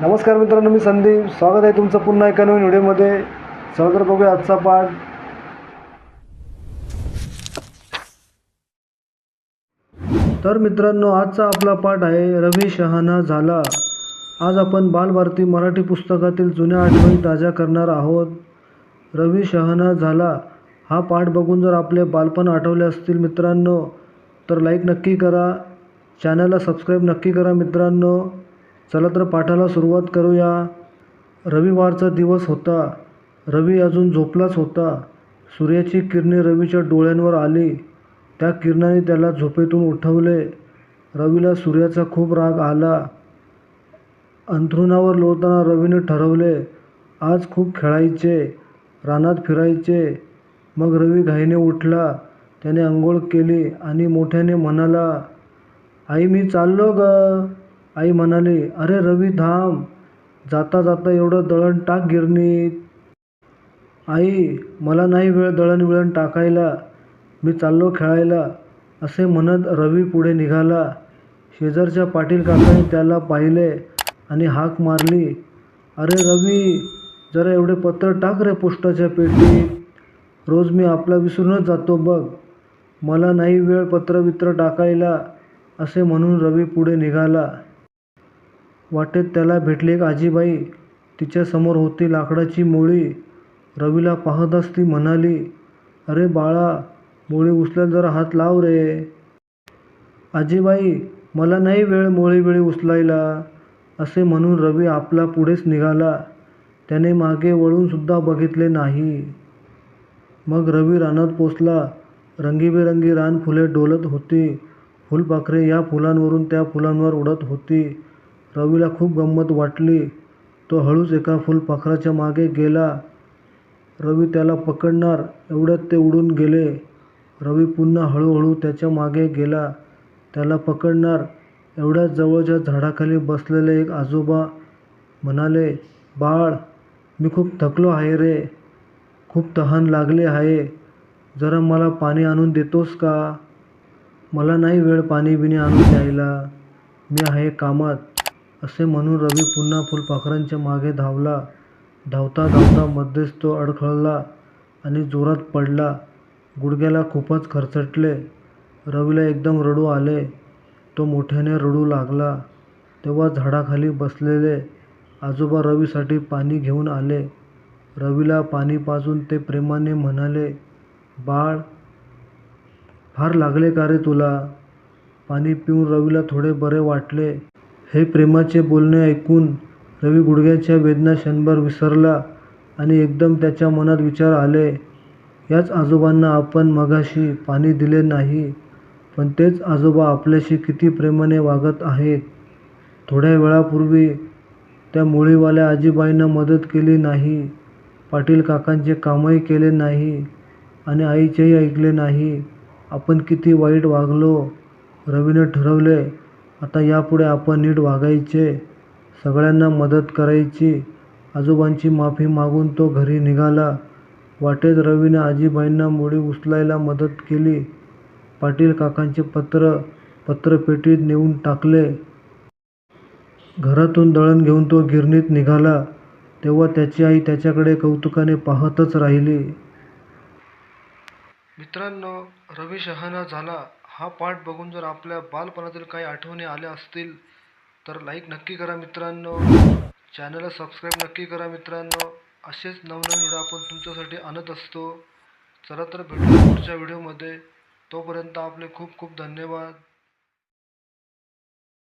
नमस्कार मित्रांनो मी संदीप. स्वागत आहे तुमचं पुन्हा एका नवीन व्हिडिओमध्ये. चला तर बघूया आजचा पाठ. तर मित्रांनो आजचा आपला पाठ आहे रवी शहाणा झाला. आज आपण बालभारती मराठी पुस्तकातील जुन्या आठवणी ताज्या करणार आहोत. रवी शहाणा झाला. हा पाठ बघून जर आपले बालपण आठवले असतील मित्रांनो तर लाईक नक्की करा. चॅनलला सबस्क्राईब नक्की करा मित्रांनो. चला तर पाठाला सुरुवात करूया. रविवारचा दिवस होता. रवी अजून झोपलाच होता. सूर्याची किरणे रवीच्या डोळ्यांवर आली. त्या किरणाने त्याला झोपेतून उठवले. रवीला सूर्याचा खूप राग आला. अंथरुणावर लोळताना रवीने ठरवले आज खूप खेळायचे रानात फिरायचे. मग रवी घाईने उठला. त्याने आंघोळ केली आणि मोठ्याने म्हणाला आई मी चाललो ग. आई म्हणाली अरे रवी थांब. जाता जाता एवढं दळण टाक गिरणीत. आई मला नाही वेळ दळणविळण टाकायला. मी चाललो खेळायला. असे म्हणत रवी पुढे निघाला. शेजारच्या पाटील काकाने त्याला पाहिले आणि हाक मारली. अरे रवी जरा एवढे पत्र टाक रे पोस्टाच्या पेटीत. रोज मी आपला विसरूनच जातो बघ. मला नाही वेळ पत्र वित्र टाकायला. असे म्हणून रवी पुढे निघाला. वाटेत त्याला भेटली एक आजीबाई. तिच्यासमोर होती लाकडाची मोळी. रवीला पाहताच ती म्हणाली अरे बाळा मोळी उचलायला जरा हात लाव रे. आजीबाई मला नाही वेळ मोळी बिळी उचलायला असे म्हणून रवी आपला पुढेच निघाला. त्याने मागे वळूनसुद्धा बघितले नाही. मग रवी रानात पोचला. रंगीबेरंगी रानफुले डोलत होती. फुलपाखरे या फुलांवरून त्या फुलांवर उडत होती. रवीला खूप गंमत वाटली. तो हळूच एका फुलपाखराच्या मागे गेला. रवी त्याला पकडणार एवढ्यात ते उडून गेले. रवी पुन्हा हळूहळू त्याच्यामागे गेला. त्याला पकडणार एवढ्याच जवळच्या झाडाखाली बसलेले एक आजोबा म्हणाले बाळ मी खूप थकलो आहे रे. खूप तहान लागले आहे. जरा मला पाणी आणून देतोस का? मला नाही वेळ पाणी बिणी आणून द्यायला. मी आहे कामात. असे म्हणून रवी पुन्हा फुलपाखरांच्या मागे धावला. धावता धावता मध्येच तो अडखळला आणि जोरात पडला. गुडघ्याला खूपच खरचटले. रवीला एकदम रडू आले. तो मोठ्याने रडू लागला. तेव्हा झाडाखाली बसलेले आजोबा रवीसाठी पाणी घेऊन आले. रवीला पाणी पाजून ते प्रेमाने म्हणाले बाळ फार लागले का रे तुला? पाणी पिऊन रवीला थोडे बरे वाटले. हे प्रेमाचे बोलणे ऐकून रवी गुडघ्याच्या वेदना क्षणभर विसरला आणि एकदम त्याच्या मनात विचार आले याच आजोबांना आपण मगाशी पाणी दिले नाही पण तेच आजोबा आपल्याशी किती प्रेमाने वागत आहेत. थोड्या वेळापूर्वी त्या मुळीवाल्या आजीबाईंना मदत केली नाही पाटील काकांचे कामही केले नाही आणि आईचेही ऐकले नाही. आपण किती वाईट वागलो रवीने ठरवले. आता यापुढे आपण नीट वागायचे सगळ्यांना मदत करायची. आजोबांची माफी मागून तो घरी निघाला. वाटेत रवीने आजीबाईंना मुळी उचलायला मदत केली. पाटील काकांचे पत्र पत्रपेटीत नेऊन टाकले. घरातून दळण घेऊन तो गिरणीत निघाला. तेव्हा त्याची आई त्याच्याकडे कौतुकाने पाहतच राहिली. मित्रांनो रवी शहाणा झाला. हा पाठ बघून जर आपल्या बालपणातील काही आठवणी आल्या असतील तर लाईक नक्की करा मित्रांनो. चॅनलला सबस्क्राईब नक्की करा मित्रांनो. असेच नवनवीन व्हिडिओ आपण तुमच्यासाठी आणत असतो. चला तर भेटूया पुढच्या व्हिडिओमध्ये तोपर्यंत आपले खूप खूप धन्यवाद.